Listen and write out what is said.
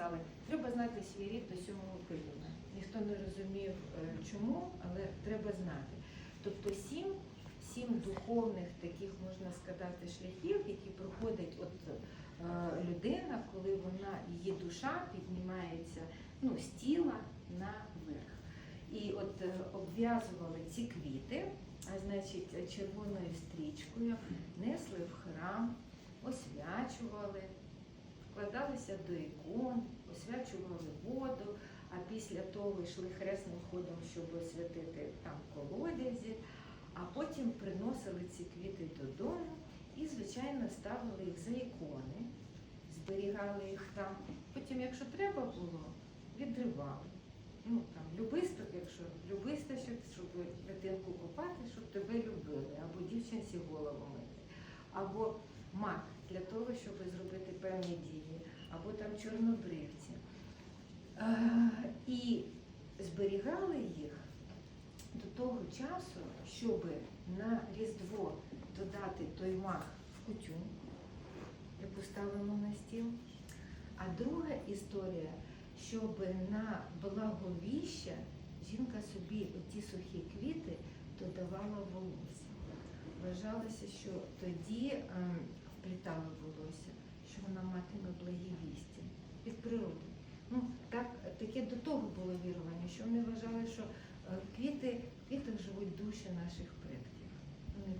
казали, треба знати свій рід до сьомого коліна. Ніхто не розумів е, чому, але треба знати. Тобто сім, сім духовних таких, можна сказати, шляхів, які проходить от е, людина, коли вона, її душа піднімається ну, з тіла наверх. І от е, обв'язували ці квіти, а значить червоною стрічкою, несли в храм, освячували, вкладалися до ікон, освячували воду, а після того йшли хресним ходом, щоб освятити там колодязі, а потім приносили ці квіти додому і, звичайно, ставили їх за ікони, зберігали їх там. Потім, якщо треба було, відривали. Ну там любисток, якщо любисточок, щоб дитинку купати, щоб тебе любили, або дівчинці голову мити, або мак для того, щоб зробити певні дії, або там чорнобривці. І зберігали їх до того часу, щоб на Різдво додати той мак в кутю, яку ставимо на стіл. А друга історія, щоб на благовіща жінка собі ті сухі квіти додавала волосся. Вважалося, що тоді вплітала волосся, що вона матиме благі вісті від природи. Ну, так, таке до того було вірування, що вони вважали, що е, квіти, в квітах живуть душі наших предків. Вони